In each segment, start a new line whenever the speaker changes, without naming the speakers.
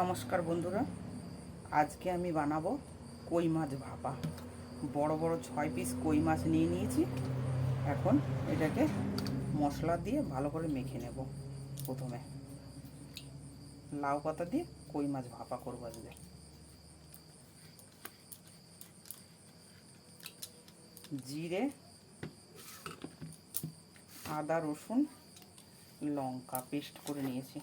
নমস্কার বন্ধুরা। আজকে আমি বানাবো কই মাছ ভাপা। বড় বড় ছয় পিস কই মাছ নিয়ে নিয়েছি। এখন এটাকে মশলা দিয়ে ভালো করে মেখে নেব প্রথমে। লাউ পাতা দিয়ে কই মাছ ভাপা করব আজকে। জিরে, আদা, রসুন, লঙ্কা পেস্ট করে নিয়েছি।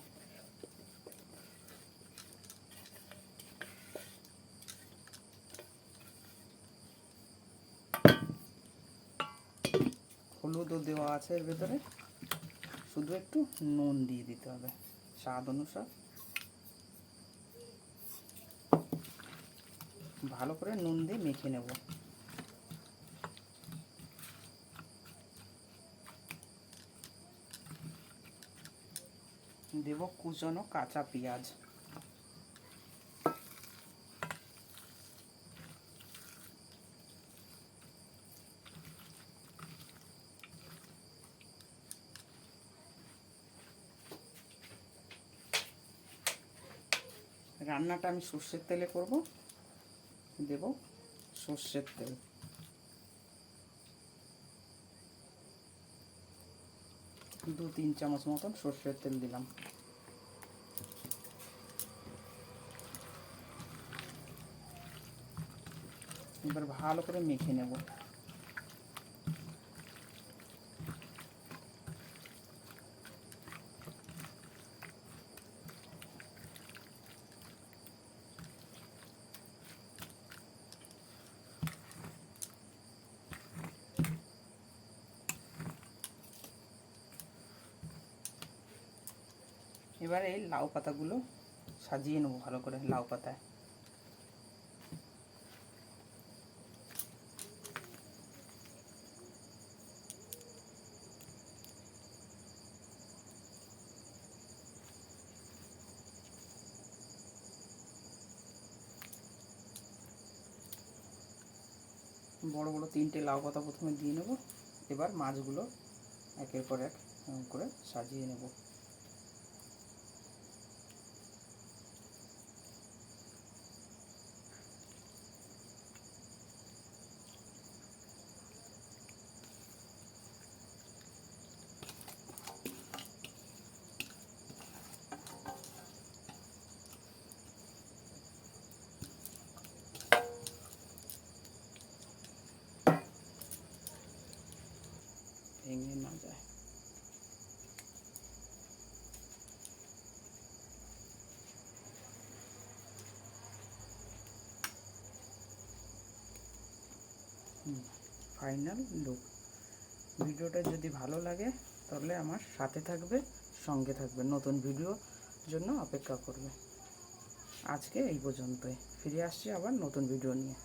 হলুদও দেওয়া আছে এর ভেতরে। শুধু একটু নুন দিয়ে দিতে হবে, স্বাদ অনুসার। ভালো করে নুন দিয়ে মেখে নেব। দেব কুচনো কাঁচা পেঁয়াজ। রান্নাটা আমি সর্ষের তেলে করব। দেব সর্ষের তেল। দু তিন চামচ মতন সর্ষের তেল দিলাম। এবার ভালো করে মেখে নেব। এবার এই লাউ পাতাগুলো সাজিয়ে নেব ভালো করে লাউ পাতায়। বড় বড় তিনটে লাউ পাতা প্রথমে দিয়ে নেব, এবার মাছগুলো একের পর এক করে সাজিয়ে নেব। ফাইনাল লুক ভিডিওটা যদি ভালো লাগে, তাহলে আমার সাথে থাকবে, সঙ্গে থাকবে, নতুন ভিডিও জন্য অপেক্ষা করবে। আজকে এই পর্যন্তই। ফিরে আসছি আবার নতুন ভিডিও নিয়ে।